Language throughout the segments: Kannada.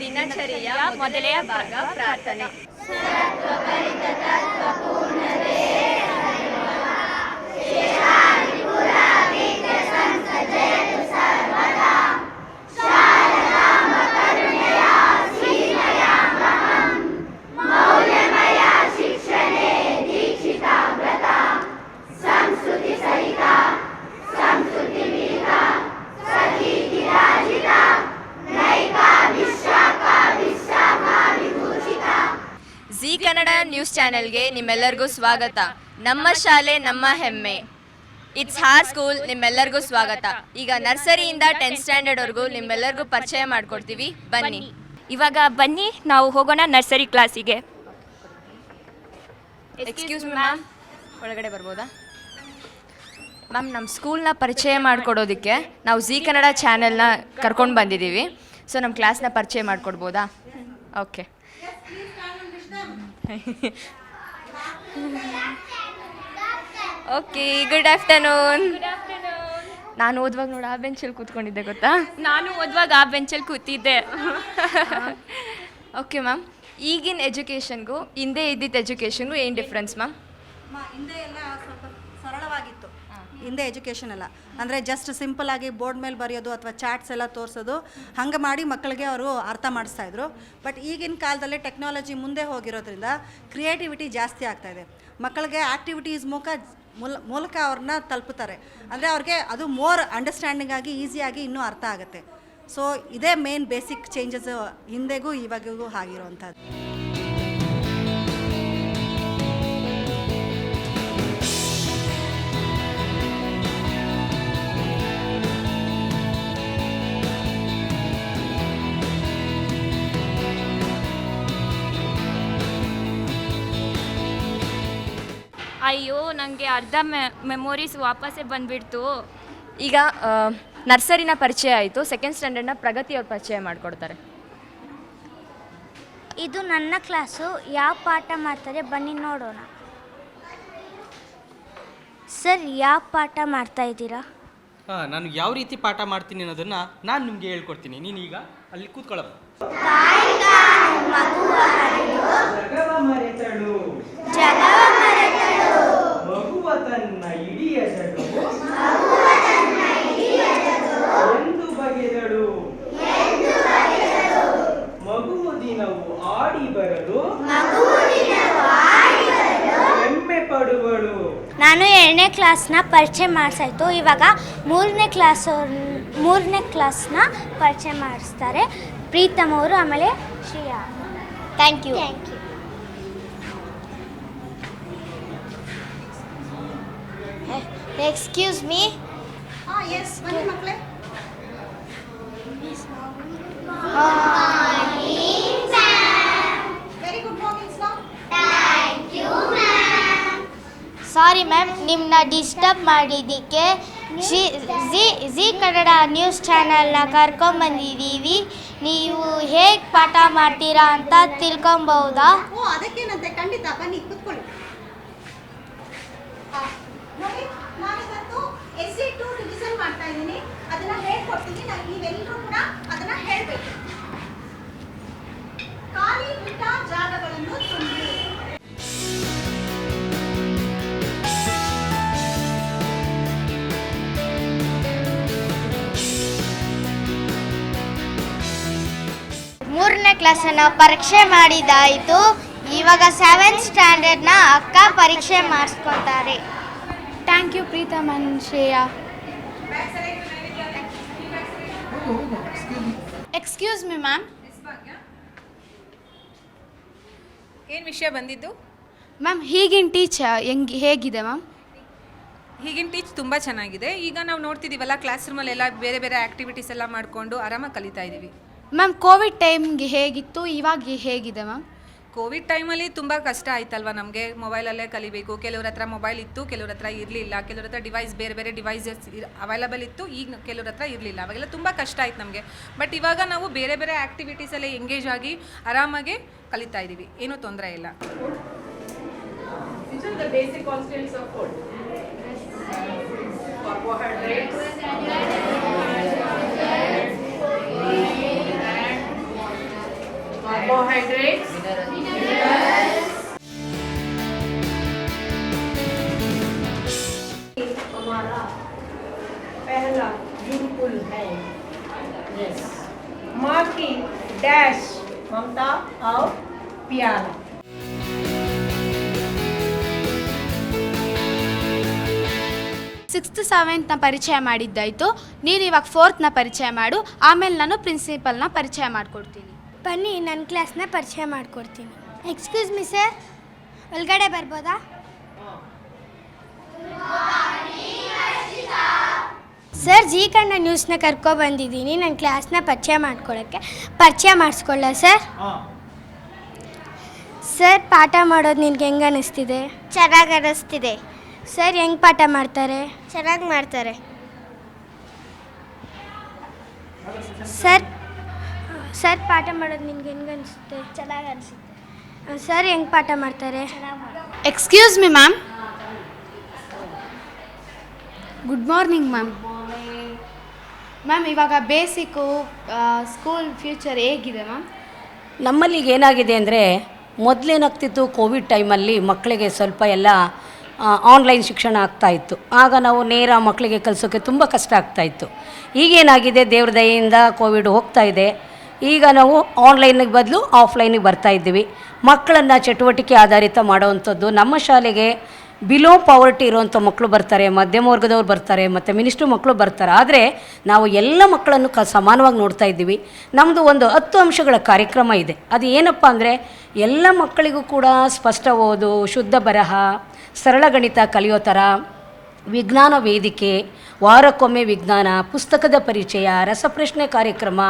ದಿನಚರಿಯ ಮೊದಲನೆಯ ಭಾಗ ಪ್ರಾರ್ಥನೆ. ನ್ಯೂಸ್ ಚಾನೆಲ್ಗೆ ನಿಮ್ಮೆಲ್ಲರಿಗೂ ಸ್ವಾಗತ. ನಮ್ಮ ಶಾಲೆ ನಮ್ಮ ಹೆಮ್ಮೆ. ಇಟ್ಸ್ ಹಾರ್ ಸ್ಕೂಲ್ ನಿಮ್ಮೆಲ್ಲರಿಗೂ ಸ್ವಾಗತ. ಈಗ ನರ್ಸರಿಯಿಂದ ಟೆಂತ್ ಸ್ಟ್ಯಾಂಡರ್ಡ್ವರೆಗೂ ನಿಮ್ಮೆಲ್ಲರಿಗೂ ಪರಿಚಯ ಮಾಡ್ಕೊಡ್ತೀವಿ. ಬನ್ನಿ. ಇವಾಗ ಬನ್ನಿ ನಾವು ಹೋಗೋಣ ನರ್ಸರಿ ಕ್ಲಾಸಿಗೆ. ಎಕ್ಸ್ಕ್ಯೂಸ್ ಮ್ಯಾಮ್ ಒಳಗಡೆ ಬರ್ಬೋದಾ? ಮ್ಯಾಮ್ ನಮ್ಮ ಸ್ಕೂಲ್ನ ಪರಿಚಯ ಮಾಡಿಕೊಡೋದಕ್ಕೆ ನಾವು ಜಿ ಕನ್ನಡ ಚಾನೆಲ್ನ ಕರ್ಕೊಂಡು ಬಂದಿದ್ದೀವಿ. ಸೊ ನಮ್ಮ ಕ್ಲಾಸ್ನ ಪರಿಚಯ ಮಾಡಿಕೊಡ್ಬೋದಾ? ಓಕೆ ಓಕೆ ಗುಡ್ ಆಫ್ಟರ್ನೂನ್ ನಾನು ಓದುವಾಗ ನೋಡಿ ಆ ಬೆಂಚಲ್ಲಿ ಕೂತ್ಕೊಂಡಿದ್ದೆ ಗೊತ್ತಾ? ನಾನು ಓದುವಾಗ ಆ ಬೆಂಚಲ್ಲಿ ಕೂತಿದ್ದೆ. ಓಕೆ ಮ್ಯಾಮ್ ಈಗಿನ ಎಜುಕೇಷನ್ಗೂ ಹಿಂದೆ ಇದ್ದಿದ್ದ ಎಜುಕೇಷನ್ಗೂ ಏನು ಡಿಫ್ರೆನ್ಸ್ ಮ್ಯಾಮ್ ಮ- ಹಿಂದೆ ಎಲ್ಲ ಸ್ವಲ್ಪ ಸರಳವಾಗಿತ್ತು ಹಿಂದೆ ಎಜುಕೇಷನ್ ಅಲ್ಲ ಅಂದರೆ ಜಸ್ಟ್ ಸಿಂಪಲ್ ಆಗಿ ಬೋರ್ಡ್ ಮೇಲೆ ಬರೆಯೋದು ಅಥವಾ ಚಾಟ್ಸ್ ಎಲ್ಲ ತೋರಿಸೋದು, ಹಂಗೆ ಮಾಡಿ ಮಕ್ಕಳಿಗೆ ಅವರು ಅರ್ಥ ಮಾಡಿಸ್ತಾ ಇದ್ರು. ಬಟ್ ಈಗಿನ ಕಾಲದಲ್ಲಿ ಟೆಕ್ನಾಲಜಿ ಮುಂದೆ ಹೋಗಿರೋದ್ರಿಂದ ಕ್ರಿಯೇಟಿವಿಟಿ ಜಾಸ್ತಿ ಆಗ್ತಾ ಇದೆ. ಮಕ್ಕಳಿಗೆ ಆ್ಯಕ್ಟಿವಿಟೀಸ್ ಮೂಲಕ ಮೂಲ, ಮೂಲಕ ಅವ್ರನ್ನ ತಲುಪುತ್ತಾರೆ ಅಂದರೆ ಅವ್ರಿಗೆ ಅದು ಮೋರ್ ಅಂಡರ್ಸ್ಟ್ಯಾಂಡಿಂಗ್ ಆಗಿ ಈಸಿಯಾಗಿ ಇನ್ನೂ ಅರ್ಥ ಆಗುತ್ತೆ. ಸೊ ಇದೇ ಮೇನ್ ಬೇಸಿಕ್ ಚೇಂಜಸ್ ಹಿಂದೆಗೂ ಇವಾಗಿಗೂ ಆಗಿರುವಂಥದ್ದು. ಅಯ್ಯೋ ನನಗೆ ಅರ್ಧ ಮೆ ಮೆಮೊರೀಸ್ ವಾಪಸ್ಸೇ ಬಂದ್ಬಿಡ್ತು. ಈಗ ನರ್ಸರಿನ ಪರಿಚಯ ಆಯಿತು. ಸೆಕೆಂಡ್ ಸ್ಟ್ಯಾಂಡರ್ಡ್ನ ಪ್ರಗತಿ ಅವ್ರು ಪರಿಚಯ ಮಾಡಿಕೊಡ್ತಾರೆ. ಇದು ನನ್ನ ಕ್ಲಾಸು ಯಾವ ಪಾಠ ಮಾಡ್ತಾರೆ? ಬನ್ನಿ ನೋಡೋಣ. ಸರ್ ಯಾವ ಪಾಠ ಮಾಡ್ತಾ ಇದ್ದೀರಾ? ಹಾಂ ನಾನು ಯಾವ ರೀತಿ ಪಾಠ ಮಾಡ್ತೀನಿ ಅನ್ನೋದನ್ನ ನಾನು ನಿಮಗೆ ಹೇಳ್ಕೊಡ್ತೀನಿ. ನೀನು ಈಗ ಅಲ್ಲಿ ಕೂತ್ಕೊಳ್ಳಬ ಜಗವ ಮರೆತಳು ಜಗವ ಮರೆತಳು ಮಗುವ ತನ್ನ ಇಡೀ ಜಗವು ಎಂದು ಬಗೆದಳು. ಮಗುವು ದಿನವು ಆಡಿ ಬರಲು ಹೆಮ್ಮೆ ಪಡುವಳು. ನಾನು ಎರಡನೇ ಕ್ಲಾಸ್ನ ಪರಿಚಯ ಮಾಡಿಸಾಯ್ತು. ಇವಾಗ ಮೂರನೇ ಕ್ಲಾಸ್ ಮೂರನೇ ಕ್ಲಾಸ್ನ ಪರಿಚಯ ಮಾಡಿಸ್ತಾರೆ. ಪ್ರೀತಮ್ ಅವರು ಆಮೇಲೆ Shreya. Thank you thank you excuse me ಮಕ್ಕಳೇ. Very good morning sorry ma'am ನಿಮ್ಮನ್ನ ಡಿಸ್ಟರ್ಬ್ ಮಾಡಿದ್ದಕ್ಕೆ Zee Zee Zee Kannada news ಚಾನಲ್ನ ಕರ್ಕೊಂಬಂದಿದ್ದೀವಿ. ನೀವು ಹೇಗೆ ಪಾಠ ಮಾಡ್ತೀರಾ ಅಂತ ತಿಳ್ಕೊಬಹುದಾ ಓ ಅದಕ್ಕೇನಂತೆ? ಖಂಡಿತ ಬನ್ನಿ ಕೂತ್ಕೊಳ್ಳಿ ಆ, ನೋಡಿ ನಾನಿವತ್ತು ಎಸ್ ಸಿ ಟು ರಿವಿಷನ್ ಮಾಡ್ತಾ ಇದ್ದೀನಿ ಅದನ್ನ ಹೇಳ್ಕೊಡ್ತೀನಿ ನಾನು ನೀವೆಲ್ಲರೂ ಕೂಡ ಅದನ್ನ ಹೇಳ್ಬೇಕು ಖಾಲಿ ಬಿಟ್ಟ ಜಾಗಗಳನ್ನು ತುಂಬಿ ಮೂರನೇ ಕ್ಲಾಸನ್ನು ಪರೀಕ್ಷೆ ಮಾಡಿದಾಯಿತು. ಇವಾಗ ಸೆವೆಂತ್ ಸ್ಟ್ಯಾಂಡರ್ಡ್ನ ಅಕ್ಕ ಪರೀಕ್ಷೆ ಮಾಡಿಸ್ಕೊತಾರೆ thank you Pritam and Shreya excuse me ma'am ಏನು ವಿಷಯ ಬಂದಿದ್ದು? ಮ್ಯಾಮ್ ಹೀಗಿನ ಟೀಚ್ ಹೆಂಗೆ ಹೇಗಿದೆ ಮ್ಯಾಮ್? ಹೀಗಿನ ಟೀಚ್ ತುಂಬ ಚೆನ್ನಾಗಿದೆ. ಈಗ ನಾವು ನೋಡ್ತಿದ್ದೀವಲ್ಲ ಕ್ಲಾಸ್ ರೂಮಲ್ಲೆಲ್ಲ ಬೇರೆ ಬೇರೆ ಆ್ಯಕ್ಟಿವಿಟೀಸ್ ಎಲ್ಲ ಮಾಡಿಕೊಂಡು ಆರಾಮಾಗಿ ಕಲಿತಾ ಇದ್ದೀವಿ ಮ್ಯಾಮ್ ಕೋವಿಡ್ ಟೈಮ್ಗೆ ಹೇಗಿತ್ತು? ಇವಾಗ ಹೇಗಿದೆ ಮ್ಯಾಮ್? ಕೋವಿಡ್ ಟೈಮಲ್ಲಿ ತುಂಬ ಕಷ್ಟ ಆಯ್ತಲ್ವ ನಮಗೆ? ಮೊಬೈಲಲ್ಲೇ ಕಲಿಬೇಕು. ಕೆಲವ್ರ ಹತ್ರ ಮೊಬೈಲ್ ಇತ್ತು ಕೆಲವ್ರ ಹತ್ರ ಇರಲಿಲ್ಲ. ಕೆಲವ್ರ ಹತ್ರ ಡಿವೈಸ್ ಬೇರೆ ಬೇರೆ ಡಿವೈಸಸ್ ಅವೈಲಬಲ್ ಇತ್ತು ಈಗ ಕೆಲವ್ರ ಹತ್ರ ಇರಲಿಲ್ಲ. ಅವಾಗೆಲ್ಲ ತುಂಬ ಕಷ್ಟ ಆಯ್ತು ನಮಗೆ. ಬಟ್ ಇವಾಗ ನಾವು ಬೇರೆ ಬೇರೆ ಆ್ಯಕ್ಟಿವಿಟೀಸಲ್ಲೇ ಎಂಗೇಜ್ ಆಗಿ ಆರಾಮಾಗಿ ಕಲಿತಾ ಇದ್ದೀವಿ ಏನೂ ತೊಂದರೆ ಇಲ್ಲ. carbohydrates, पहला बिल्कुल है यस माँ की डैश ममता और प्यार ಸಿಕ್ಸ್ತ್ ಸೆವೆಂತ್ನ ಪರಿಚಯ ಮಾಡಿದ್ದಾಯಿತು ನೀನು ಇವಾಗ ಫೋರ್ತ್ನ ಪರಿಚಯ ಮಾಡು ಆಮೇಲೆ ನಾನು ಪ್ರಿನ್ಸಿಪಲ್ನ ಪರಿಚಯ ಮಾಡಿಕೊಡ್ತೀನಿ ಬನ್ನಿ ನನ್ನ ಕ್ಲಾಸ್ನ ಪರಿಚಯ ಮಾಡಿಕೊಡ್ತೀನಿ. ಎಕ್ಸ್ಕ್ಯೂಸ್ ಮಿ ಸರ್ ಒಳಗಡೆ ಬರ್ಬೋದಾ? ಸರ್ ಜಿ ಕಣ್ಣ ನ್ಯೂಸ್ನ ಕರ್ಕೊ ಬಂದಿದ್ದೀನಿ. ನನ್ನ ಕ್ಲಾಸ್ನ ಪರಿಚಯ ಮಾಡ್ಕೊಳ್ಳೋಕ್ಕೆ ಪರಿಚಯ ಮಾಡಿಸ್ಕೊಳ್ಳ ಸರ್ ಸರ್ ಪಾಠ ಮಾಡೋದು ನಿನ್ಗೆ ಹೆಂಗೆ ಅನ್ನಿಸ್ತಿದೆ ಚೆನ್ನಾಗಿ ಅನ್ನಿಸ್ತಿದೆ ಸರ್ ಹೆಂಗೆ ಪಾಠ ಮಾಡ್ತಾರೆ? ಚೆನ್ನಾಗಿ ಮಾಡ್ತಾರೆ. ಸರ್ ಸರ್ ಪಾಠ ಮಾಡೋದು ನಿನ್ಗೆ ಹೆಂಗೆ ಅನಿಸುತ್ತೆ? ಚೆನ್ನಾಗಿ ಅನಿಸುತ್ತೆ. ಸರ್ ಹೆಂಗ್ ಪಾಠ ಮಾಡ್ತಾರೆ? Excuse me ma'am good morning ma'am ma'am ಇವಾಗ ಬೇಸಿಕ್ಕು ಸ್ಕೂಲ್ ಫ್ಯೂಚರ್ ಹೇಗಿದೆ ಮ್ಯಾಮ್ ನಮ್ಮಲ್ಲಿ ಈಗ ಏನಾಗಿದೆ ಅಂದರೆ ಮೊದಲೇನಾಗ್ತಿತ್ತು ಕೋವಿಡ್ ಟೈಮಲ್ಲಿ ಮಕ್ಕಳಿಗೆ ಸ್ವಲ್ಪ ಎಲ್ಲ ಆನ್ಲೈನ್ ಶಿಕ್ಷಣ ಆಗ್ತಾ ಇತ್ತು. ಆಗ ನಾವು ನೇರ ಮಕ್ಕಳಿಗೆ ಕಲಿಸೋಕ್ಕೆ ತುಂಬ ಕಷ್ಟ ಆಗ್ತಾ ಇತ್ತು. ಈಗೇನಾಗಿದೆ ದೇವ್ರ ದಯೆಯಿಂದ ಕೋವಿಡ್ ಹೋಗ್ತಾ ಇದೆ. ಈಗ ನಾವು ಆನ್ಲೈನಿಗೆ ಬದಲು ಆಫ್ಲೈನಿಗೆ ಬರ್ತಾ ಇದ್ದೀವಿ. ಮಕ್ಕಳನ್ನು ಚಟುವಟಿಕೆ ಆಧಾರಿತ ಮಾಡೋವಂಥದ್ದು ನಮ್ಮ ಶಾಲೆಗೆ ಬಿಲೋ ಪಾವರ್ಟಿ ಇರುವಂಥ ಮಕ್ಕಳು ಬರ್ತಾರೆ, ಮಧ್ಯಮ ವರ್ಗದವ್ರು ಬರ್ತಾರೆ, ಮತ್ತು ಮಿನಿಸ್ಟ್ರು ಮಕ್ಕಳು ಬರ್ತಾರೆ. ಆದರೆ ನಾವು ಎಲ್ಲ ಮಕ್ಕಳನ್ನು ಕ ಸಮಾನವಾಗಿ ನೋಡ್ತಾ ಇದ್ದೀವಿ. ನಮ್ಮದು ಒಂದು ಹತ್ತು ಅಂಶಗಳ ಕಾರ್ಯಕ್ರಮ ಇದೆ. ಅದು ಏನಪ್ಪ ಅಂದರೆ ಎಲ್ಲ ಮಕ್ಕಳಿಗೂ ಕೂಡ ಸ್ಪಷ್ಟ ಓದು ಶುದ್ಧ ಬರಹ, ಸರಳ ಗಣಿತ ಕಲಿಯೋ ಥರ ವಿಜ್ಞಾನ ವೇದಿಕೆ, ವಾರಕ್ಕೊಮ್ಮೆ ವಿಜ್ಞಾನ, ಪುಸ್ತಕದ ಪರಿಚಯ, ರಸಪ್ರಶ್ನೆ ಕಾರ್ಯಕ್ರಮ,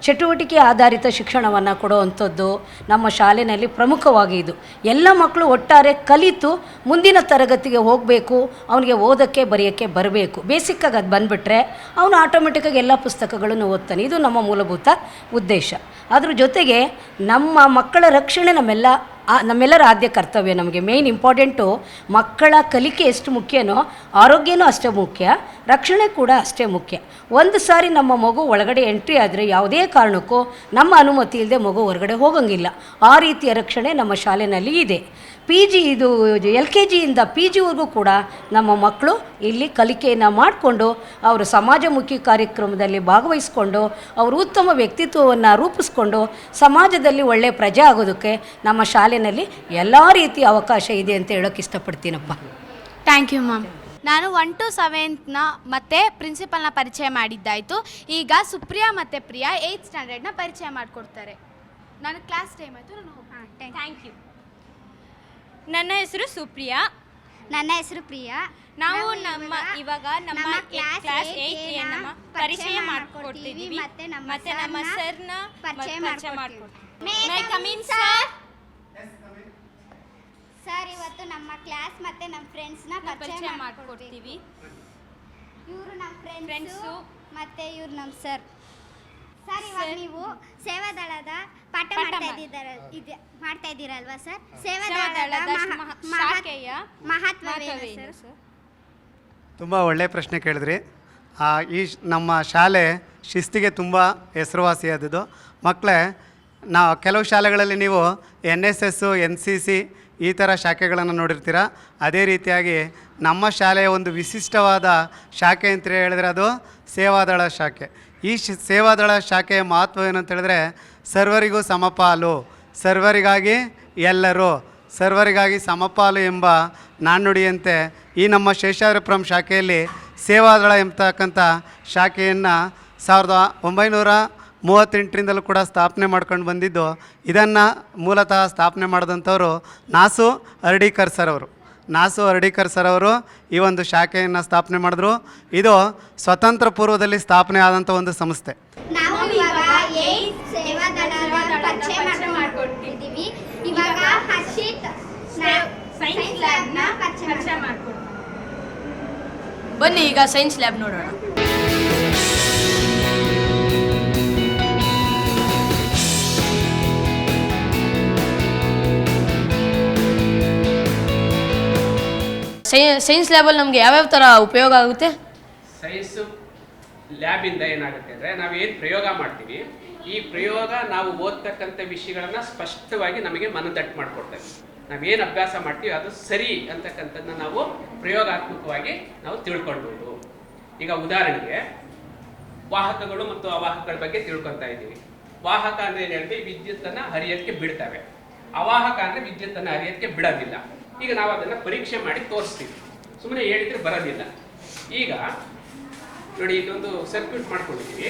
ಚಟುವಟಿಕೆ ಆಧಾರಿತ ಶಿಕ್ಷಣವನ್ನು ಕೊಡುವಂಥದ್ದು ನಮ್ಮ ಶಾಲೆಯಲ್ಲಿ ಪ್ರಮುಖವಾಗಿ ಇದು. ಎಲ್ಲ ಮಕ್ಕಳು ಒಟ್ಟಾರೆ ಕಲಿತು ಮುಂದಿನ ತರಗತಿಗೆ ಹೋಗಬೇಕು, ಅವನಿಗೆ ಓದೋಕ್ಕೆ, ಬರೆಯೋಕ್ಕೆ ಬರಬೇಕು. ಬೇಸಿಕ್ಕಾಗಿ ಅದು ಬಂದುಬಿಟ್ರೆ ಅವನು ಆಟೋಮೆಟಿಕ್ಕಾಗಿ ಎಲ್ಲ ಪುಸ್ತಕಗಳನ್ನು ಓದ್ತಾನೆ. ಇದು ನಮ್ಮ ಮೂಲಭೂತ ಉದ್ದೇಶ. ಅದ್ರ ಜೊತೆಗೆ ನಮ್ಮ ಮಕ್ಕಳ ರಕ್ಷಣೆ ನಮ್ಮೆಲ್ಲ ನಮ್ಮೆಲ್ಲರ ಆದ್ಯ ಕರ್ತವ್ಯ ನಮಗೆ ಮೇಯ್ನ್ ಇಂಪಾರ್ಟೆಂಟು ಮಕ್ಕಳ ಕಲಿಕೆ ಎಷ್ಟು ಮುಖ್ಯನೋ ಆರೋಗ್ಯನೂ ಅಷ್ಟೇ ಮುಖ್ಯ, ರಕ್ಷಣೆ ಕೂಡ ಅಷ್ಟೇ ಮುಖ್ಯ. ಒಂದು ಸಾರಿ ನಮ್ಮ ಮಗು ಒಳಗಡೆ ಎಂಟ್ರಿ ಆದರೆ ಯಾವುದೇ ಕಾರಣಕ್ಕೂ ನಮ್ಮ ಅನುಮತಿ ಇಲ್ಲದೆ ಮಗು ಹೊರಗಡೆ ಹೋಗಂಗಿಲ್ಲ. ಆ ರೀತಿಯ ರಕ್ಷಣೆ ನಮ್ಮ ಶಾಲೆಯಲ್ಲಿ ಇದೆ. ಪಿ ಜಿ ಇದು ಎಲ್ ಕೆ ಜಿಯಿಂದ ಪಿ ಜಿವರೆಗೂ ಕೂಡ ನಮ್ಮ ಮಕ್ಕಳು ಇಲ್ಲಿ ಕಲಿಕೆಯನ್ನು ಮಾಡಿಕೊಂಡು ಅವರು ಸಮಾಜಮುಖಿ ಕಾರ್ಯಕ್ರಮದಲ್ಲಿ ಭಾಗವಹಿಸ್ಕೊಂಡು ಅವರು ಉತ್ತಮ ವ್ಯಕ್ತಿತ್ವವನ್ನು ರೂಪಿಸ್ಕೊಂಡು ಸಮಾಜದಲ್ಲಿ ಒಳ್ಳೆಯ ಪ್ರಜೆ ಆಗೋದಕ್ಕೆ ನಮ್ಮ ಶಾಲೆಯಲ್ಲಿ ಎಲ್ಲ ರೀತಿ ಅವಕಾಶ ಇದೆ ಅಂತ ಹೇಳೋಕ್ಕೆ ಇಷ್ಟಪಡ್ತೀನಪ್ಪ. ಥ್ಯಾಂಕ್ ಯು ಮ್ಯಾಮ್ ನಾನು ಒನ್ ಟು ಸೆವೆಂತ್ನ ಮತ್ತು ಪ್ರಿನ್ಸಿಪಲ್ನ ಪರಿಚಯ ಮಾಡಿದ್ದಾಯಿತು. ಈಗ ಸುಪ್ರಿಯಾ ಮತ್ತು ಪ್ರಿಯಾ ಏಯ್ತ್ ಸ್ಟ್ಯಾಂಡರ್ಡ್ನ ಪರಿಚಯ ಮಾಡಿಕೊಡ್ತಾರೆ. ನಾನು ಕ್ಲಾಸ್ ಟೈಮ್ ಆಯಿತು ನಾನು ಹೋಗ್ತೀನಿ. ಥ್ಯಾಂಕ್ ಯು ನನ್ನ ಹೆಸರು ಸುಪ್ರಿಯಾ. ನನ್ನ ಹೆಸರು ಪ್ರಿಯಾ. ನಾವು ನಮ್ಮ ಇವಾಗ ನಮ್ಮ ಕ್ಲಾಸ್ ನಮ್ಮ ಪರಿಚಯ ಮಾಡ್ಕೊಡ್ತೀವಿ ಮತ್ತೆ ನಮ್ಮ ಸರ್ನ ಪರಿಚಯ ಮಾಡ್ಕೊಡ್ತೀವಿ. ಮೈ ಕಮಿನ್ ಸರ್ ಸರ್ ಇವತ್ತು ನಮ್ಮ ಕ್ಲಾಸ್ ಮತ್ತೆ ನಮ್ಮ ಫ್ರೆಂಡ್ಸ್ನ ಪರಿಚಯ ಮಾಡ್ಕೊಡ್ತೀವಿ. ಇವರು ನಮ್ಮ ಫ್ರೆಂಡ್ಸು ಮತ್ತೆ ಇವ್ರು ನಮ್ಮ ಸರ್ ಸರ್ ಇವಾಗ ನೀವು ಸೇವಾದಳದ ಪಾಠ ಮಾಡ್ತಾ ಇದ್ದೀರ ಇದ್ದಿದ್ದಾರೆ ಇದೆ ಮಾಡ್ತಾ ಇದ್ದೀರಲ್ವಾ ಸರ್? ಸೇವಾದಳದ ಮಹ- ಮಹತ್- ಶಾಖೆಯ ಮಹತ್ವವೇನು ಮಹತ್ವವೇನು ಸರ್? ಸರ್? ತುಂಬ ಒಳ್ಳೆಯ ಪ್ರಶ್ನೆ ಕೇಳಿದ್ರಿ. ಆ, ಈ ಶ್- ನಮ್ಮ ಶಾಲೆ ಶಿಸ್ತಿಗೆ ತುಂಬ ಹೆಸರುವಾಸಿಯಾದದ್ದು. ಮಕ್ಕಳೇ ನಾವು ಕೆಲವು ಶಾಲೆಗಳಲ್ಲಿ ನೀವು N S S N C C ಈ ಥರ ಶಾಖೆಗಳನ್ನು ನೋಡಿರ್ತೀರ? ಅದೇ ರೀತಿಯಾಗಿ ನಮ್ಮ ಶಾಲೆಯ ಒಂದು ವಿಶಿಷ್ಟವಾದ ಶಾಖೆ ಅಂತ ಹೇಳಿದ್ರೆ ಅದು ಸೇವಾದಳ ಶಾಖೆ. ಈ ಶ್ ಸೇವಾದಳ ಶಾಖೆಯ ಮಹತ್ವ ಏನಂತೇಳಿದ್ರೆ ಸರ್ವರಿಗೂ ಸಮಪಾಲು. ಸರ್ವರಿಗಾಗಿ ಎಲ್ಲರೂ. ಸರ್ವರಿಗಾಗಿ ಸಮಪಾಲು ಎಂಬ ನಾಣ್ಣುಡಿಯಂತೆ ಈ ನಮ್ಮ ಶೇಷಾದ್ರಪುರಂ ಶಾಖೆಯಲ್ಲಿ ಸೇವಾದಳ ಎಂಬತಕ್ಕಂಥ ಶಾಖೆಯನ್ನು ಸಾವಿರದ ಒಂಬೈನೂರ ಮೂವತ್ತೆಂಟರಿಂದಲೂ ಕೂಡ ಸ್ಥಾಪನೆ ಮಾಡ್ಕೊಂಡು ಬಂದಿದ್ದು, ಇದನ್ನು ಮೂಲತಃ ಸ್ಥಾಪನೆ ಮಾಡಿದಂಥವರು ನಾಸು ಅರ್ಡಿಕರ್ ಸರ್ ಅವರು. ನಾಸು ಅರ್ಡಿಕರ್ ಸರ್ ಅವರು ಈ ಒಂದು ಶಾಖೆಯನ್ನು ಸ್ಥಾಪನೆ ಮಾಡಿದ್ರು. ಇದು ಸ್ವತಂತ್ರ ಪೂರ್ವದಲ್ಲಿ ಸ್ಥಾಪನೆ ಆದಂಥ ಒಂದು ಸಂಸ್ಥೆ. ಬನ್ನಿ ಈಗ ಸೈನ್ಸ್ ಲ್ಯಾಬ್ ನೋಡೋಣ. ಸೈನ್ಸ್ ಲ್ಯಾಬಲ್ಲಿ ನಮಗೆ ಯಾವ್ಯಾವ ಥರ ಉಪಯೋಗ ಆಗುತ್ತೆ? ಸೈನ್ಸ್ ಲ್ಯಾಬಿಂದ ಏನಾಗುತ್ತೆ ಅಂದರೆ ನಾವು ಏನು ಪ್ರಯೋಗ ಮಾಡ್ತೀವಿ, ಈ ಪ್ರಯೋಗ ನಾವು ಓದ್ತಕ್ಕಂಥ ವಿಷಯಗಳನ್ನು ಸ್ಪಷ್ಟವಾಗಿ ನಮಗೆ ಮನದಟ್ಟು ಮಾಡಿಕೊಡ್ತದೆ. ನಾವೇನು ಅಭ್ಯಾಸ ಮಾಡ್ತೀವಿ, ಅದು ಸರಿ ಅಂತಕ್ಕಂಥದ್ದನ್ನ ನಾವು ಪ್ರಯೋಗಾತ್ಮಕವಾಗಿ ನಾವು ತಿಳ್ಕೊಳ್ಬೋದು ಈಗ ಉದಾಹರಣೆಗೆ, ವಾಹಕಗಳು ಮತ್ತು ಅವಾಹಕಗಳ ಬಗ್ಗೆ ತಿಳ್ಕೊತಾ ಇದ್ದೀವಿ. ವಾಹಕ ಅಂದ್ರೆ ಏನು ಹೇಳ್ತೀವಿ? ವಿದ್ಯುತ್ತನ್ನ ಹರಿಯಕ್ಕೆ ಬಿಡ್ತವೆ. ಅವಾಹಕ ಅಂದ್ರೆ ವಿದ್ಯುತ್ತನ್ನ ಹರಿಯಕ್ಕೆ ಬಿಡೋದಿಲ್ಲ. ಈಗ ನಾವು ಅದನ್ನು ಪರೀಕ್ಷೆ ಮಾಡಿ ತೋರಿಸ್ತೀವಿ. ಸುಮ್ಮನೆ ಹೇಳಿದ್ರೆ ಬರೋದಿಲ್ಲ. ಈಗ ನೋಡಿ ಇದೊಂದು ಸರ್ಕ್ಯೂಟ್ ಮಾಡ್ಕೊಂಡಿದ್ದೀವಿ.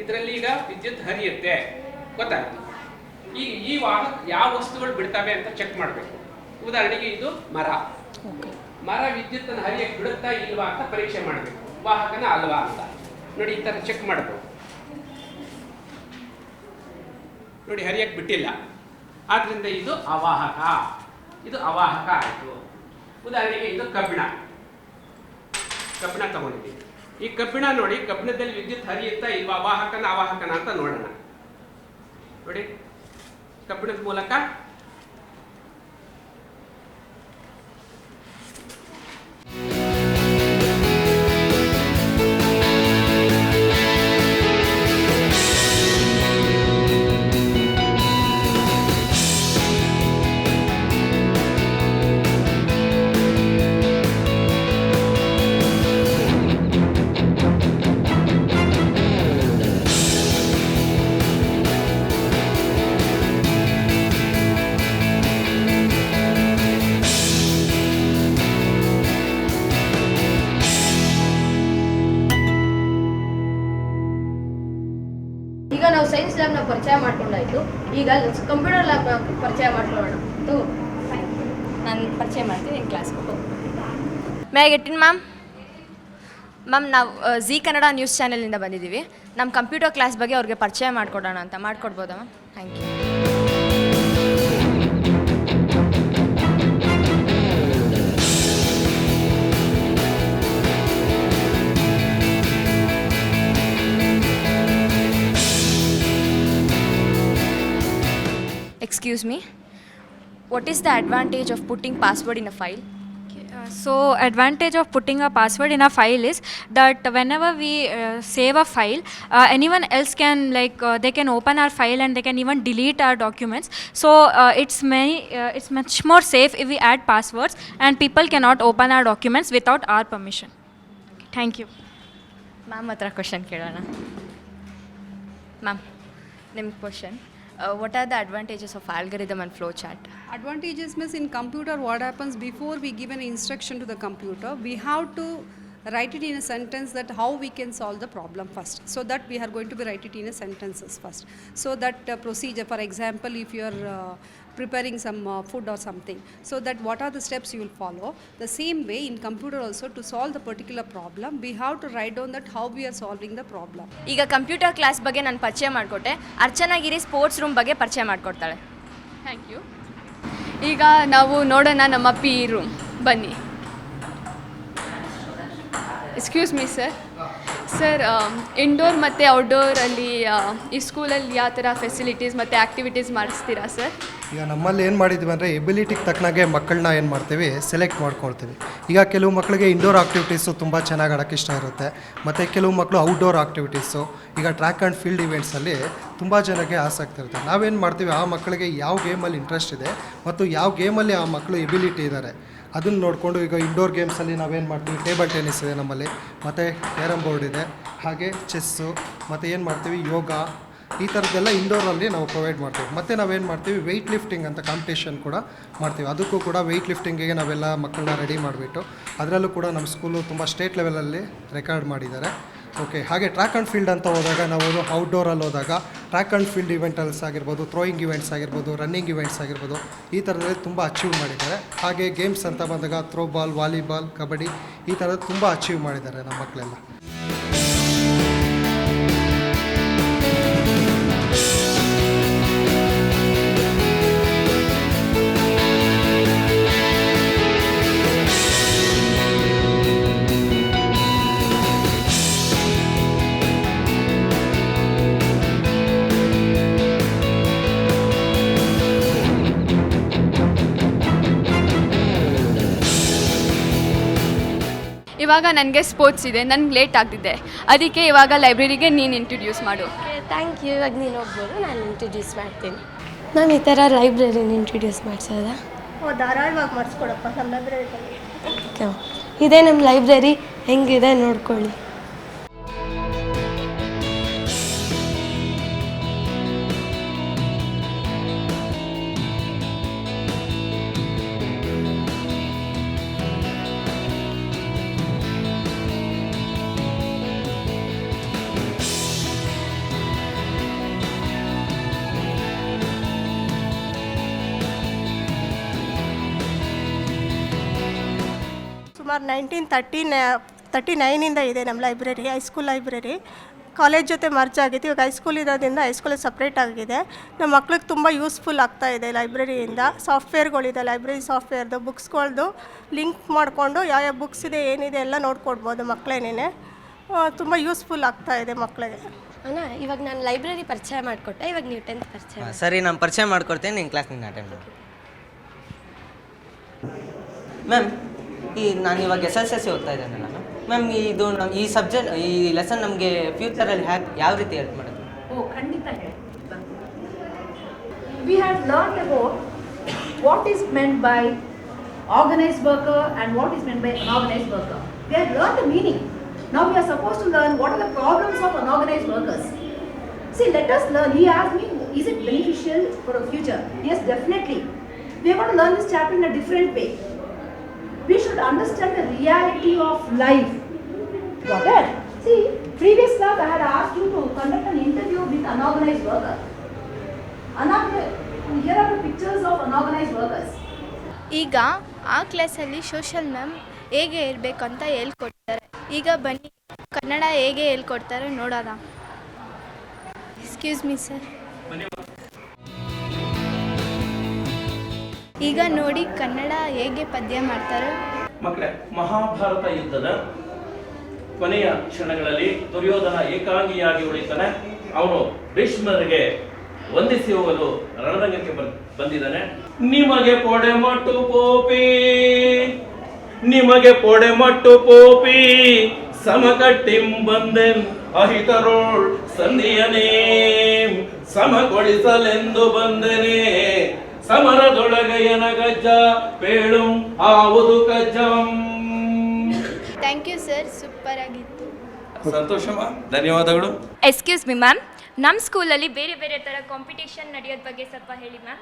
ಇದರಲ್ಲಿ ಈಗ ವಿದ್ಯುತ್ ಹರಿಯುತ್ತೆ. ಗೊತ್ತಾಯ್ತು. ಈ ಈ ವಾಹಕ ಯಾವ ವಸ್ತುಗಳು ಬಿಡ್ತವೆ ಅಂತ ಚೆಕ್ ಮಾಡಬೇಕು. ಉದಾಹರಣೆಗೆ ಇದು ಮರ. ಮರ ವಿದ್ಯುತ್ತನ್ನು ಹರಿಯಕ್ಕೆ ಬಿಡುತ್ತಾ ಇಲ್ವಾ ಅಂತ ಪರೀಕ್ಷೆ ಮಾಡಬೇಕು. ವಾಹಕನ ಅಲ್ವಾ ಅಂತ. ನೋಡಿ ಈ ಥರ ಚೆಕ್ ಮಾಡಬೇಕು ನೋಡಿ ಹರಿಯಕ್ಕೆ ಬಿಟ್ಟಿಲ್ಲ. ಆದ್ರಿಂದ ಇದು ಅವಾಹಕ. ಇದು ಅವಾಹಕ ಆಯಿತು. ಉದಾಹರಣೆಗೆ ಇದು ಕಬ್ಬಿಣ. ಕಬ್ಬಿಣ ತಗೊಂಡಿದ್ದೀವಿ. ಈ ಕಬ್ಬಿಣ ನೋಡಿ, ಕಬ್ಬಿಣದಲ್ಲಿ ವಿದ್ಯುತ್ ಹರಿಯುತ್ತಾ ಇಲ್ವಾ, ಅವಾಹಕನ ಅವಾಹಕನ ಅಂತ ನೋಡೋಣ. ನೋಡಿ, ಕಬ್ಬಿಣದ ಮೂಲಕ ನಾವು ಸೈನ್ಸ್ ಲ್ಯಾಬ್ನ ಪರಿಚಯ ಮಾಡ್ಕೊಂಡಾಯ್ತು. ಈಗ ಕಂಪ್ಯೂಟರ್ ಲ್ಯಾಬ್ನ ಪರಿಚಯ ಮಾಡ್ಕೊಳ್ಳೋಣ. ನಾನು ಪರಿಚಯ ಮಾಡ್ತೀನಿ ನಿಮ್ಮ ಕ್ಲಾಸ್ಗೆ may get in ma'am ma'am ನಾವು ಜಿ ಕನ್ನಡ ನ್ಯೂಸ್ ಚಾನೆಲಿಂದ ಬಂದಿದ್ದೀವಿ. ನಮ್ಮ ಕಂಪ್ಯೂಟರ್ ಕ್ಲಾಸ್ ಬಗ್ಗೆ ಅವ್ರಿಗೆ ಪರಿಚಯ ಮಾಡಿಕೊಡೋಣ ಅಂತ ಮಾಡಿಕೊಡ್ಬೋದಾ ma'am thank you Excuse me. What is the advantage of putting password in a file? So advantage of putting a password in a file is that whenever we uh, save a file, uh, anyone else can like uh, they can open our file and they can even delete our documents. So uh, it's many uh, it's much more safe if we add passwords and people cannot open our documents without our permission. Thank you. Ma'am ಹತ್ರ ಕ್ವಶನ್ ಕೇಳೋಣ ಮ್ಯಾಮ್ ನಿಮ್ಮ question Uh, what are the advantages of algorithm and flowchart? Advantages means in computer what happens before we give an instruction to the computer, we have to write it in a sentence that how we can solve the problem first. So that we are going to be write it in a sentences first. So that uh, procedure, for example, if you are uh, preparing some uh, food or something, so that what are the steps you will follow. The same way in computer also to solve the particular problem, we have to write down that how we are solving the problem. ಈಗ ಕಂಪ್ಯೂಟರ್ ಕ್ಲಾಸ್ ಬಗ್ಗೆ ನಾನು ಪರಿಚಯ ಮಾಡಿಕೊಟ್ಟೆ ಅರ್ಚನಾಗಿರಿ ಸ್ಪೋರ್ಟ್ಸ್ ರೂಮ್ ಬಗ್ಗೆ ಪರಿಚಯ ಮಾಡಿಕೊಡ್ತಾಳೆ ಥ್ಯಾಂಕ್ ಯು ಈಗ ನಾವು ನೋಡೋಣ ನಮ್ಮ ಪಿ ರೂಮ್ ಬನ್ನಿ excuse me sir sir indoor ಮತ್ತು ಔಟ್ಡೋರಲ್ಲಿ ಈ ಸ್ಕೂಲಲ್ಲಿ ಯಾವ ಥರ ಫೆಸಿಲಿಟೀಸ್ ಮತ್ತು ಆ್ಯಕ್ಟಿವಿಟೀಸ್ ಮಾಡಿಸ್ತೀರಾ ಸರ್? ಈಗ ನಮ್ಮಲ್ಲಿ ಏನು ಮಾಡಿದ್ವಿ ಅಂದರೆ ಎಬಿಲಿಟಿಗೆ ತಕ್ಕನಾಗೆ ಮಕ್ಕಳನ್ನ ಏನು ಮಾಡ್ತೀವಿ? ಸೆಲೆಕ್ಟ್ ಮಾಡ್ಕೊಳ್ತೀವಿ. ಈಗ ಕೆಲವು ಮಕ್ಕಳಿಗೆ ಇಂಡೋರ್ ಆಕ್ಟಿವಿಟೀಸು ತುಂಬ ಚೆನ್ನಾಗಿ ಆಡೋಕ್ಕೆ ಇಷ್ಟ ಇರುತ್ತೆ. ಮತ್ತು ಕೆಲವು ಮಕ್ಕಳು ಔಟ್ಡೋರ್ ಆಕ್ಟಿವಿಟೀಸು ಈಗ ಟ್ರ್ಯಾಕ್ ಆ್ಯಂಡ್ ಫೀಲ್ಡ್ ಇವೆಂಟ್ಸಲ್ಲಿ ತುಂಬ ಜನಕ್ಕೆ ಆಸಕ್ತಿ ಇರುತ್ತೆ. ನಾವೇನು ಮಾಡ್ತೀವಿ, ಆ ಮಕ್ಕಳಿಗೆ ಯಾವ ಗೇಮಲ್ಲಿ ಇಂಟ್ರೆಸ್ಟ್ ಇದೆ, ಮತ್ತು ಯಾವ ಗೇಮಲ್ಲಿ ಆ ಮಕ್ಕಳು ಎಬಿಲಿಟಿ ಇದ್ದಾರೆ ಅದನ್ನು ನೋಡಿಕೊಂಡು ಈಗ ಇಂಡೋರ್ ಗೇಮ್ಸಲ್ಲಿ ನಾವೇನು ಮಾಡ್ತೀವಿ? ಟೇಬಲ್ ಟೆನ್ನಿಸ್ ಇದೆ ನಮ್ಮಲ್ಲಿ. ಮತ್ತು ಕ್ಯಾರಮ್ ಬೋರ್ಡ್ ಇದೆ. ಹಾಗೆ ಚೆಸ್ಸು ಮತ್ತು ಏನು ಮಾಡ್ತೀವಿ? ಯೋಗ ಈ ಥರದ್ದೆಲ್ಲ ಇಂಡೋರಲ್ಲಿ ನಾವು ಪ್ರೊವೈಡ್ ಮಾಡ್ತೀವಿ. ಮತ್ತು ನಾವೇನು ಮಾಡ್ತೀವಿ? ವೆಯ್ಟ್ ಲಿಫ್ಟಿಂಗ್ ಅಂತ ಕಾಂಪಿಟೇಷನ್ ಕೂಡ ಮಾಡ್ತೀವಿ. ಅದಕ್ಕೂ ಕೂಡ ವೆಯ್ಟ್ ಲಿಫ್ಟಿಂಗಿಗೆ ನಾವೆಲ್ಲ ಮಕ್ಕಳನ್ನ ರೆಡಿ ಮಾಡಿಬಿಟ್ಟು, ಅದರಲ್ಲೂ ಕೂಡ ನಮ್ಮ ಸ್ಕೂಲು ತುಂಬ ಸ್ಟೇಟ್ ಲೆವೆಲಲ್ಲಿ ರೆಕಾರ್ಡ್ ಮಾಡಿದ್ದಾರೆ. ಓಕೆ ಹಾಗೆ ಟ್ರ್ಯಾಕ್ ಆ್ಯಂಡ್ ಫೀಲ್ಡ್ ಅಂತ ಹೋದಾಗ ನಾವು ಔಟ್ಡೋರಲ್ಲಿ ಹೋದಾಗ ಟ್ರ್ಯಾಕ್ ಆ್ಯಂಡ್ ಫೀಲ್ಡ್ ಇವೆಂಟಲ್ಸ್ ಆಗಿರ್ಬೋದು ಥ್ರೋಯಿಂಗ್ ಇವೆಂಟ್ಸ್ ಆಗಿರ್ಬೋದು ರನ್ನಿಂಗ್ ಇವೆಂಟ್ಸ್ ಆಗಿರ್ಬೋದು, ಈ ಥರದಲ್ಲಿ ತುಂಬ ಅಚೀವ್ ಮಾಡಿದ್ದಾರೆ. ಹಾಗೆ ಗೇಮ್ಸ್ ಅಂತ ಬಂದಾಗ ಥ್ರೋ ಬಾಲ್ ವಾಲಿಬಾಲ್ ಕಬಡ್ಡಿ ಈ ಥರದ್ದು ತುಂಬ ಅಚೀವ್ ಮಾಡಿದ್ದಾರೆ ನಮ್ಮ ಮಕ್ಕಳೆಲ್ಲ. ಇವಾಗ ನನಗೆ ಸ್ಪೋರ್ಟ್ಸ್ ಇದೆ ನನಗೆ ಲೇಟ್ ಆಗ್ತಿದೆ. ಅದಕ್ಕೆ ಇವಾಗ ಲೈಬ್ರರಿಗೆ ನೀನು ಇಂಟ್ರೊಡ್ಯೂಸ್ ಮಾಡು. ಥ್ಯಾಂಕ್ ಯು ಇವಾಗ ನೀನು ಹೋಗ್ಬೋದು ನಾನು ಇಂಟ್ರೊಡ್ಯೂಸ್ ಮಾಡ್ತೀನಿ. ನಾನು ಈ ಥರ ಲೈಬ್ರರಿನ ಇಂಟ್ರೊಡ್ಯೂಸ್ ಮಾಡಿಸೋದಾ? ಓ ಧಾರಾಳವಾಗಿ ಮಾಡಿಸ್ಕೊಡಪ್ಪ ನಮ್ಮ ಲೈಬ್ರರಿ ಓಕೆ ಇದೇ ನಮ್ಮ ಲೈಬ್ರರಿ ಹೆಂಗಿದೆ ನೋಡ್ಕೊಳ್ಳಿ. ಸುಮಾರು ನೈನ್ಟೀನ್ ತರ್ಟಿ ತರ್ಟಿ ನೈನಿಂದ ಇದೆ ನಮ್ಮ library high school library college ಜೊತೆ ಮರ್ಜ್ ಆಗಿತ್ತು. ಇವಾಗ ಹೈಸ್ಕೂಲ್ ಇರೋದ್ರಿಂದ ಹೈಸ್ಕೂಲ್ ಸಪ್ರೇಟ್ ಆಗಿದೆ. ನಮ್ಮ ಮಕ್ಳಿಗೆ ತುಂಬ ಯೂಸ್ಫುಲ್ ಆಗ್ತಾ ಇದೆ ಲೈಬ್ರರಿಯಿಂದ ಸಾಫ್ಟ್ವೇರ್ಗಳಿದೆ ಲೈಬ್ರರಿ ಸಾಫ್ಟ್ವೇರ್ದು ಬುಕ್ಸ್ಗಳ್ದು ಲಿಂಕ್ ಮಾಡಿಕೊಂಡು ಯಾವ್ಯಾವ ಬುಕ್ಸ್ ಇದೆ ಏನಿದೆ ಎಲ್ಲ ನೋಡ್ಕೊಡ್ಬೋದು ಮಕ್ಕಳೇನೇ ತುಂಬ ಯೂಸ್ಫುಲ್ ಆಗ್ತಾ ಇದೆ ಮಕ್ಕಳಿಗೆ ಅಣ್ಣ ಇವಾಗ ನಾನು ಲೈಬ್ರರಿ ಪರಿಚಯ ಮಾಡಿಕೊಟ್ಟೆ. ಇವಾಗ ನೀವು ಟೆಂತ್ ಪರಿಚಯ ಸರಿ ನಾನು ಪರಿಚಯ ಮಾಡ್ಕೊಡ್ತೇನೆ ನಿನ್ನ ಕ್ಲಾಸ್ ನಿನ್ನ ಅಟೆಂಡ್ ಮಾಡಿ ಮ್ಯಾಮ್ ಈ ನಾನು ಇವಾಗ ಎಸ್ ಎಸ್ ಎಲ್ ಸಿ ಓದ್ತಾ ಇದ್ದೇನಲ್ಲ ಮ್ಯಾಮ್ ಇದು ನಮ್ಮ ಈ ಸಬ್ಜೆಕ್ಟ್ ಈ ಲೆಸನ್ ನಮಗೆ ಫ್ಯೂಚರಲ್ಲಿ ಹ್ಯಾಕ್ ಯಾವ ರೀತಿ ಹೆಲ್ಪ್ ಮಾಡೋದು ಓ, ಖಂಡಿತ we have learn about what is meant by organise worker and what is meant by unorganise worker we have learn the meaning now we are suppose to learn what are the problems of unorganise workers see let us learn he as me is it beneficial for a future yes definitely we are to learn this chapter in a different way we should understand the reality of life. Got it? See, previous class I had asked you to conduct an interview with unorganized worker. Unorganized, here are the pictures of unorganized workers. ಈಗ ಆ ಕ್ಲಾಸಲ್ಲಿ ಸೋಷಲ್ ಮ್ಯಾಮ್ ಹೇಗೆ ಇರಬೇಕು ಅಂತ ಹೇಳ್ಕೊಡ್ತಾರೆ ಈಗ ಬನ್ನಿ ಕನ್ನಡ ಹೇಗೆ ಹೇಳ್ಕೊಡ್ತಾರೆ ನೋಡೋಣ ಎಕ್ಸ್ಕ್ಯೂಸ್ ಮೀ ಸರ್ ಈಗ ನೋಡಿ ಕನ್ನಡ ಹೇಗೆ ಪದ್ಯ ಮಾಡ್ತಾರೆ. ಮಕ್ಕಳೇ, ಮಹಾಭಾರತ ಯುದ್ಧದ ಕೊನೆಯ ಕ್ಷಣಗಳಲ್ಲಿ ದುರ್ಯೋಧನ ಏಕಾಂಗಿಯಾಗಿ ಉಳಿತಾನೆ. ಅವನು ಭೀಷ್ಮರಿಗೆ ವಂದಿಸಿ ಹೋಗಲು ರಣರಂಗಕ್ಕೆ ಬಂದಿದ್ದಾನೆ. ನಿಮಗೆ ಪೊಡೆಮಟ್ಟು ಪೋಪಿ, ನಿಮಗೆ ಪೊಡೆಮಟ್ಟು ಪೋಪಿ, ಸಮಕಟ್ಟಿಂ ಬಂದೆನ್ ಅಹಿತರೋಳ್ ಸಂಧಿಯನೇ ಸಮಗೊಳಿಸಲೆಂದು ಬಂದೆನೆ. ಸಮರದೊಳಗೆಯನ ಗಜ್ಜ ಪೇಳುಂ ಆವುದು ಕಜ್ಜಂ ಥ್ಯಾಂಕ್ ಯು ಸರ್ ಸೂಪರ್ ಆಗಿತ್ತು. ಸಂತೋಷಮ್ಮ ಧನ್ಯವಾದಗಳು. ಎಕ್ಸ್ಕ್ಯೂಸ್ ಮಿ ಮ್ಯಾಮ್ ನಮ್ಮ ಸ್ಕೂಲಲ್ಲಿ ಬೇರೆ ಬೇರೆ ಥರ ಕಾಂಪಿಟೇಷನ್ ನಡೆಯೋದ್ ಬಗ್ಗೆ ಸ್ವಲ್ಪ ಹೇಳಿ ಮ್ಯಾಮ್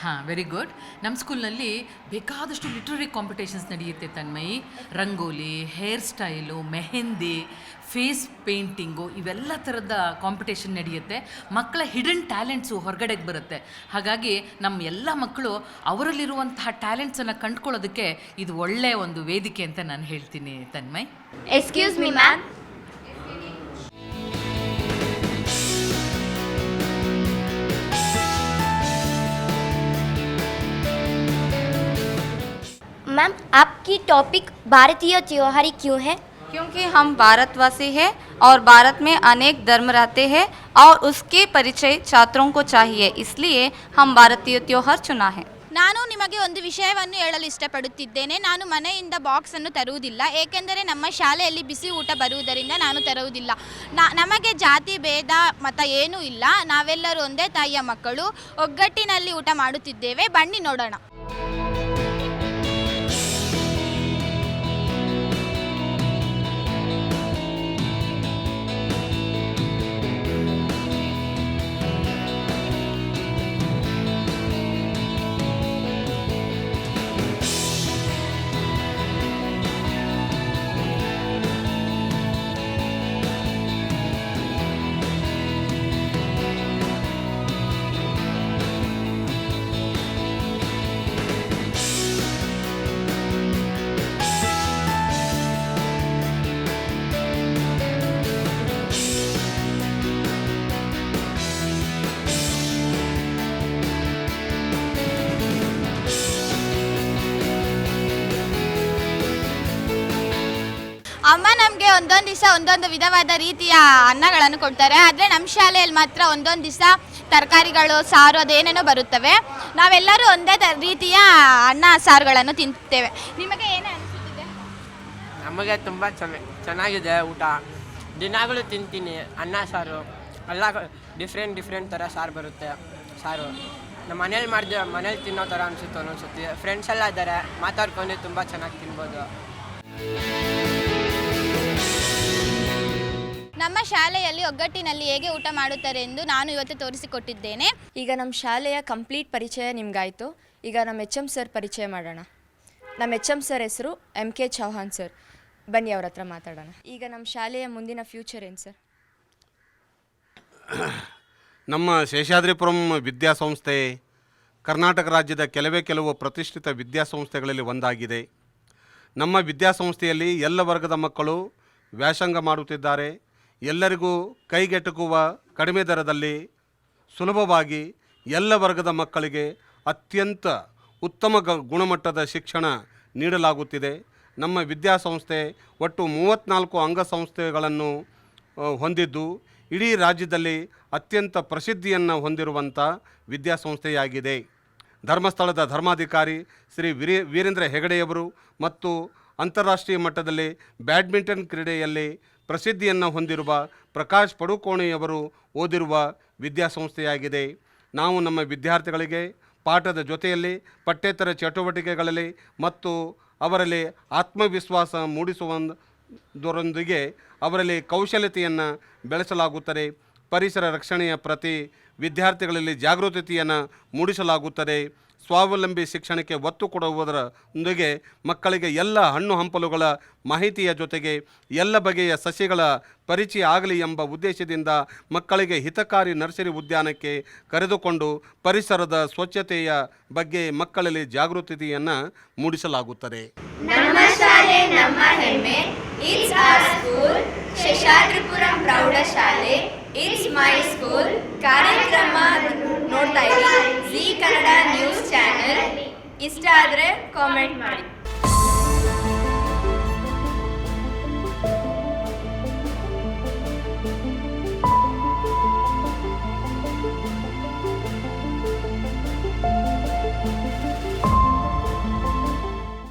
ಹಾಂ ವೆರಿ ಗುಡ್ ನಮ್ಮ ಸ್ಕೂಲ್ನಲ್ಲಿ ಬೇಕಾದಷ್ಟು ಲಿಟ್ರರಿ ಕಾಂಪಿಟೇಷನ್ಸ್ ನಡೆಯುತ್ತೆ Tanmayi. Rangoli hair style mehndi face painting ಇವೆಲ್ಲ ಥರದ ಕಾಂಪಿಟೇಷನ್ ನಡೆಯುತ್ತೆ. ಮಕ್ಕಳ ಹಿಡನ್ ಟ್ಯಾಲೆಂಟ್ಸು ಹೊರಗಡೆಗೆ ಬರುತ್ತೆ. ಹಾಗಾಗಿ ನಮ್ಮ ಎಲ್ಲ ಮಕ್ಕಳು ಅವರಲ್ಲಿರುವಂತಹ ಟ್ಯಾಲೆಂಟ್ಸನ್ನು ಕಂಡುಕೊಳ್ಳೋದಕ್ಕೆ ಇದು ಒಳ್ಳೆಯ ಒಂದು ವೇದಿಕೆ ಅಂತ ನಾನು ಹೇಳ್ತೀನಿ Tanmay. Excuse me ma'am ma'am आपकी टॉपिक भारतीय त्योहारी क्यों है क्योंकि हम भारतवासी हैं और भारत में अनेक धर्म रहते हैं और उसके परिचय छात्रों को चाहिए इसलिए हम भारतीय त्योहार चुना है ನಾನು ನಿಮಗೆ ಒಂದು ವಿಷಯವನ್ನು ಹೇಳಲು ಇಷ್ಟಪಡುತ್ತಿದ್ದೇನೆ ನಾನು ಮನೆಯಿಂದ ಬಾಕ್ಸ್ ಅನ್ನು ತರುವುದಿಲ್ಲ ಏಕೆಂದರೆ ನಮ್ಮ ಶಾಲೆಯಲ್ಲಿ ಬಿಸಿ ಊಟ ಬರುವುದರಿಂದ ನಾನು ತರುವುದಿಲ್ಲ ನ- ನಮಗೆ ಜಾತಿ ಭೇದ ಮತ ಏನೂ ಇಲ್ಲ ನಾವೆಲ್ಲರೂ ಒಂದೇ ತಾಯಿಯ ಮಕ್ಕಳು ಒಗ್ಗಟ್ಟಿನಲ್ಲಿ ಊಟ ಮಾಡುತ್ತಿದ್ದೇವೆ ಬನ್ನಿ ನೋಡೋಣ ಒಂದೊಂದು ದಿವಸ ಒಂದೊಂದು ವಿಧವಾದ ರೀತಿಯ ಅನ್ನಗಳನ್ನು ಕೊಡ್ತಾರೆ. ಆದರೆ ನಮ್ಮ ಶಾಲೆಯಲ್ಲಿ ಮಾತ್ರ ಒಂದೊಂದು ದಿವಸ ತರಕಾರಿಗಳು, ಸಾರು ಅದೇನೇನೋ ಬರುತ್ತವೆ. ನಾವೆಲ್ಲರೂ ಒಂದೇ ರೀತಿಯ ಅನ್ನ, ಸಾರುಗಳನ್ನು ತಿಂತೇವೆ. ನಿಮಗೆ ಏನೇ ಅನಿಸುತ್ತಿದೆ? ನಮಗೆ ತುಂಬ ಚೆನ್ನ, ಚೆನ್ನಾಗಿದೆ ಊಟ. ದಿನಾಗಲೂ ತಿಂತೀನಿ, ಅನ್ನ, ಸಾರು. ಎಲ್ಲ ಡಿಫ್ರೆಂಟ್ ಡಿಫ್ರೆಂಟ್ ಥರ ಸಾರು ಬರುತ್ತೆ, ಸಾರು. ನಮ್ಮ ಮನೇಲಿ ಮಾಡಿದ, ಮನೇಲಿ ತಿನ್ನೋ ಥರ ಅನಿಸುತ್ತೆ ಒಂದೊಂದು ಸತಿ ಫ್ರೆಂಡ್ಸ್ ಎಲ್ಲ ಇದ್ದಾರೆ ಮಾತಾಡ್ಕೊಂಡು ತುಂಬ ಚೆನ್ನಾಗಿ ತಿನ್ಬೋದು. ನಮ್ಮ ಶಾಲೆಯಲ್ಲಿ ಒಗ್ಗಟ್ಟಿನಲ್ಲಿ ಹೇಗೆ ಊಟ ಮಾಡುತ್ತಾರೆ ಎಂದು ನಾನು ಇವತ್ತು ತೋರಿಸಿಕೊಟ್ಟಿದ್ದೇನೆ. ಈಗ ನಮ್ಮ ಶಾಲೆಯ ಕಂಪ್ಲೀಟ್ ಪರಿಚಯ ನಿಮ್ಗಾಯಿತು. ಈಗ ನಮ್ಮ ಎಚ್ ಎಂ ಸರ್ ಪರಿಚಯ ಮಾಡೋಣ. ನಮ್ಮ ಎಚ್ ಎಂ ಸರ್ ಹೆಸರು ಎಂ ಕೆ ಚೌಹಾನ್ ಸರ್. ಬನ್ನಿ ಅವ್ರ ಹತ್ರ ಮಾತಾಡೋಣ. ಈಗ ನಮ್ಮ ಶಾಲೆಯ ಮುಂದಿನ ಫ್ಯೂಚರ್ ಏನು ಸರ್? ನಮ್ಮ ಶೇಷಾದ್ರಿಪುರಂ ವಿದ್ಯಾಸಂಸ್ಥೆ ಕರ್ನಾಟಕ ರಾಜ್ಯದ ಕೆಲವೇ ಕೆಲವು ಪ್ರತಿಷ್ಠಿತ ವಿದ್ಯಾಸಂಸ್ಥೆಗಳಲ್ಲಿ ಒಂದಾಗಿದೆ. ನಮ್ಮ ವಿದ್ಯಾಸಂಸ್ಥೆಯಲ್ಲಿ ಎಲ್ಲ ವರ್ಗದ ಮಕ್ಕಳು ವ್ಯಾಸಂಗ ಮಾಡುತ್ತಿದ್ದಾರೆ. ಎಲ್ಲರಿಗೂ ಕೈಗೆಟುಕುವ ಕಡಿಮೆ ದರದಲ್ಲಿ ಸುಲಭವಾಗಿ ಎಲ್ಲ ವರ್ಗದ ಮಕ್ಕಳಿಗೆ ಅತ್ಯಂತ ಉತ್ತಮ ಗುಣಮಟ್ಟದ ಶಿಕ್ಷಣ ನೀಡಲಾಗುತ್ತಿದೆ. ನಮ್ಮ ವಿದ್ಯಾಸಂಸ್ಥೆ ಒಟ್ಟು ಮೂವತ್ತ್ನಾಲ್ಕು ಅಂಗಸಂಸ್ಥೆಗಳನ್ನು ಹೊಂದಿದ್ದು, ಇಡೀ ರಾಜ್ಯದಲ್ಲಿ ಅತ್ಯಂತ ಪ್ರಸಿದ್ಧಿಯನ್ನು ಹೊಂದಿರುವಂಥ ವಿದ್ಯಾಸಂಸ್ಥೆಯಾಗಿದೆ. ಧರ್ಮಸ್ಥಳದ ಧರ್ಮಾಧಿಕಾರಿ ಶ್ರೀ ವೀರೇ, ವೀರೇಂದ್ರ ಹೆಗಡೆಯವರು ಮತ್ತು ಅಂತಾರಾಷ್ಟ್ರೀಯ ಮಟ್ಟದಲ್ಲಿ ಬ್ಯಾಡ್ಮಿಂಟನ್ ಕ್ರೀಡೆಯಲ್ಲಿ ಪ್ರಸಿದ್ಧಿಯನ್ನು ಹೊಂದಿರುವ ಪ್ರಕಾಶ್ ಪಡುಕೋಣೆಯವರು ಓದಿರುವ ವಿದ್ಯಾಸಂಸ್ಥೆಯಾಗಿದೆ. ನಾವು ನಮ್ಮ ವಿದ್ಯಾರ್ಥಿಗಳಿಗೆ ಪಾಠದ ಜೊತೆಯಲ್ಲಿ ಪಠ್ಯೇತರ ಚಟುವಟಿಕೆಗಳಲ್ಲಿ ಮತ್ತು ಅವರಲ್ಲಿ ಆತ್ಮವಿಶ್ವಾಸ ಮೂಡಿಸುವುದರೊಂದಿಗೆ ಅವರಲ್ಲಿ ಕೌಶಲ್ಯತೆಯನ್ನು ಬೆಳೆಸಲಾಗುತ್ತದೆ. ಪರಿಸರ ರಕ್ಷಣೆಯ ಪ್ರತಿ ವಿದ್ಯಾರ್ಥಿಗಳಲ್ಲಿ ಜಾಗೃತಿಯನ್ನು ಮೂಡಿಸಲಾಗುತ್ತದೆ. ಸ್ವಾವಲಂಬಿ ಶಿಕ್ಷಣಕ್ಕೆ ಒತ್ತು ಕೊಡುವುದರೊಂದಿಗೆ ಮಕ್ಕಳಿಗೆ ಎಲ್ಲ ಹಣ್ಣು ಹಂಪಲುಗಳ ಮಾಹಿತಿಯ ಜೊತೆಗೆ ಎಲ್ಲ ಬಗೆಯ ಸಸಿಗಳ ಪರಿಚಯ ಆಗಲಿ ಎಂಬ ಉದ್ದೇಶದಿಂದ ಮಕ್ಕಳಿಗೆ ಹಿತಕಾರಿ ನರ್ಸರಿ ಉದ್ಯಾನಕ್ಕೆ ಕರೆದುಕೊಂಡು ಪರಿಸರದ ಸ್ವಚ್ಛತೆಯ ಬಗ್ಗೆ ಮಕ್ಕಳಲ್ಲಿ ಜಾಗೃತಿಯನ್ನು ಮೂಡಿಸಲಾಗುತ್ತದೆ. ಪ್ರೌಢಶಾಲೆ. ಕಾರ್ಯಕ್ರಮ ನೋಡ್ತಾ ಜಿ ಕನ್ನಡ ನ್ಯೂಸ್ ಚಾನೆಲ್ ಇಷ್ಟ ಆದರೆ ಕಾಮೆಂಟ್ ಮಾಡಿ.